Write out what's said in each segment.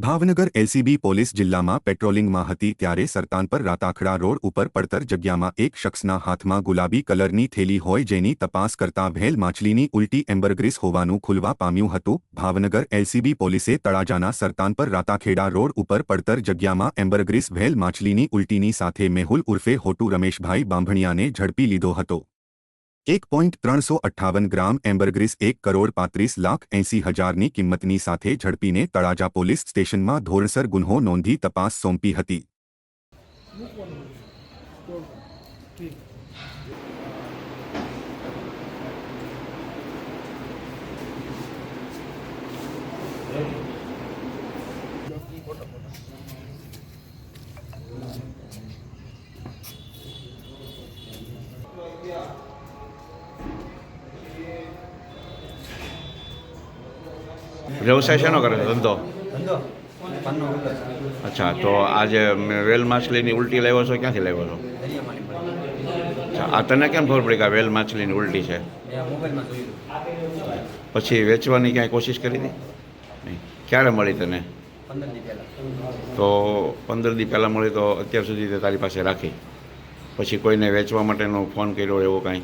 Bhavnagar LCB police જિલ્લામાં પેટ્રોલિંગમાં હતી ત્યારે સરતાનપર રાતાખડા રોડ ઉપર પડતર જગ્યામાં એક શખ્સના હાથમાં ગુલાબી કલરની થેલી હોય જેની તપાસ કરતા ભેલ માછલીની ઉલટી એમ્બરગ્રીસ હોવાનું ખુલવા પામ્યું હતું. ભાવનગર એલસીબી પોલીસે તળાજાના સરતાનપર રાતાખેડા રોડ ઉપર પડતર જગ્યામાં એમ્બરગ્રીસ ભેલ માછલીની ઉલટીની સાથે મેહુલ ઉર્ફે હોટુ રમેશભાઈ બાંભણિયાને ઝડપી લીધો હતો. એક પોઈન્ટ ત્રણસો અઠ્ઠાવન ગ્રામ એમ્બરગ્રીસ એક કરોડ પાંત્રીસ લાખ એંસી હજારની કિંમતની સાથે ઝડપીને તળાજા પોલીસ સ્ટેશનમાં ધોરણસર ગુન્હો નોંધી તપાસ સોંપી હતી વ્યવસાય શેનો કરે છે? ધંધો? અચ્છા તો આજે મેં વેલ માછલીની ઉલટી લાવ્યો છો ક્યાંથી લાવ્યો છો? અચ્છા આ તને કેમ ખબર પડી કે આ વેલ માછલીની ઉલટી છે? પછી વેચવાની ક્યાંય કોશિશ કરી હતી? ક્યારે મળી તને? તો પંદર દી પહેલાં મળી તો અત્યાર સુધી તે તારી પાસે રાખી. પછી કોઈને વેચવા માટેનો ફોન કર્યો એવો કાંઈ?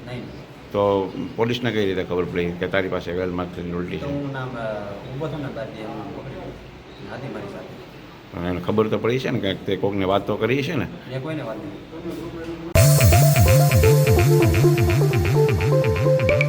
તો પોલીસને કઈ રીતે ખબર પડી કે તારી પાસે વેલ માછલીની ઉલટી છે? એને ખબર તો પડી છે ને કંઈક તે કોકને વાત તો કરી છે ને? કોઈને વાત નહીં.